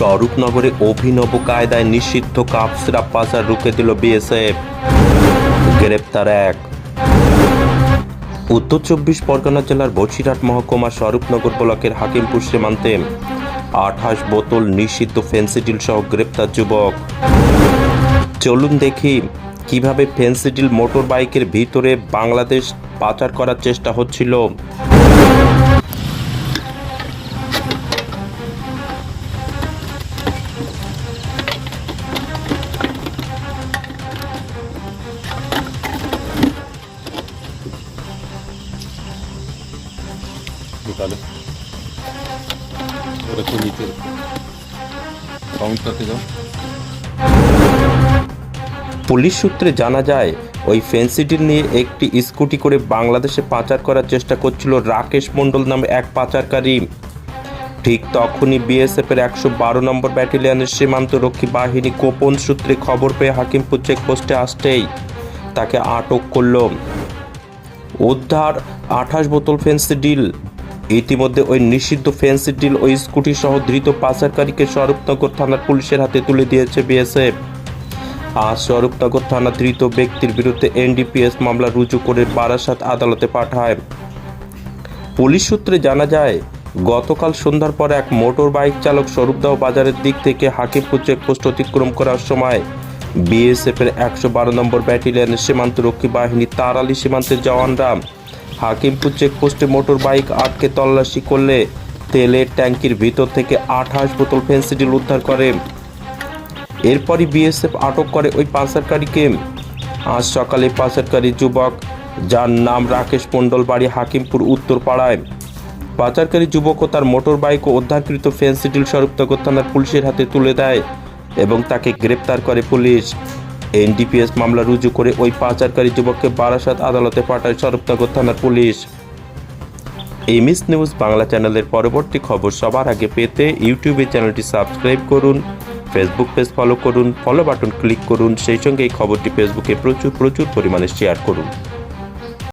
স্বরূপনগরে অভিনব কায়দায় নিষিদ্ধ কাপ সিরাপ পাচার রুখে দিল বিএসএফ। গ্রেপ্তার এক। উত্তর চব্বিশ পরগনা জেলার বসিরহাট মহকুমা স্বরূপনগর ব্লকের হাকিমপুর সীমান্তে আঠাশ বোতল নিষিদ্ধ ফেন্সিডিল সহ গ্রেপ্তার যুবক। চলুন দেখি কীভাবে ফেন্সিডিল মোটর বাইকের ভিতরে বাংলাদেশ পাচার করার চেষ্টা হচ্ছিল। তাহলে। ওরা তো নিতে কাউন্টারতে যাও। পুলিশ সূত্রে জানা যায়, ওই ফেন্সিটির নিয়ে একটি স্কুটি করে বাংলাদেশে পাচার করার চেষ্টা করছিল রাকেশ মণ্ডল নামে এক পাচারকারী। ঠিক তখনই বিএসএফের একশো বারো নম্বর ব্যাটালিয়নের সীমান্তরক্ষী বাহিনী গোপন সূত্রে খবর পেয়ে হাকিমপুর চেকপোস্টে আসতেই তাকে আটক করল। উদ্ধার আঠাশ বোতল ফেন্সিডিল। ইতিমধ্যে ওই নিষিদ্ধ ফেন্সি ফেন্সিডিল ওই স্কুটি সহ ধৃত পাচারকারীকে স্বরূপনগর থানার পুলিশের হাতে তুলে দিয়েছে বিএসএফ। আজ স্বরূপনগর থানা ধৃত ব্যক্তির বিরুদ্ধে এনডিপিএস মামলা রুজু করে বারাসাত আদালতে পাঠায়। পুলিশ সূত্রে জানা যায়, গতকাল সন্ধ্যার পর এক মোটর বাইক চালক স্বরূপদাহ বাজারের দিক থেকে হাকিমপুর চেকপোস্ট অতিক্রম করার সময় বিএসএফ এর একশো বারো নম্বর ব্যাটালিয়নের সীমান্তরক্ষী বাহিনী তারালি সীমান্তের জওয়ানরা হাকিমপুর চেকপোস্টে মোটর বাইক আটকে তল্লাশি করলে তেলের ট্যাঙ্কির ভিতর থেকে আঠাশ বোতল ফেন্সিডিল উদ্ধার করে। এরপরই বিএসএফ আটক করে ওই পাচারকারীকে। আজ সকালে পাচারকারী যুবক, যার নাম রাকেশ মণ্ডল, বাড়ি হাকিমপুর উত্তর পাড়ায় পাচারকারী যুবক ও তার মোটর বাইক ও উদ্ধারকৃত ফেন্সিডিল স্বরূপনগর থানার পুলিশের হাতে তুলে দেয় এবং তাকে গ্রেপ্তার করে পুলিশ। এনডিপিএস মামলা রুজু করে ওই পাচারকারী যুবককে বারাসাত আদালতে পাঠায় স্বরূপনগর থানার পুলিশ। এমএস নিউজ বাংলা চ্যানেলের পরবর্তী খবর সবার আগে পেতে ইউটিউবে চ্যানেলটি সাবস্ক্রাইব করুন, ফেসবুক পেজ ফলো করুন ফলো বাটন ক্লিক করুন, সেই সঙ্গে এই খবরটি ফেসবুকে প্রচুর প্রচুর পরিমাণে শেয়ার করুন।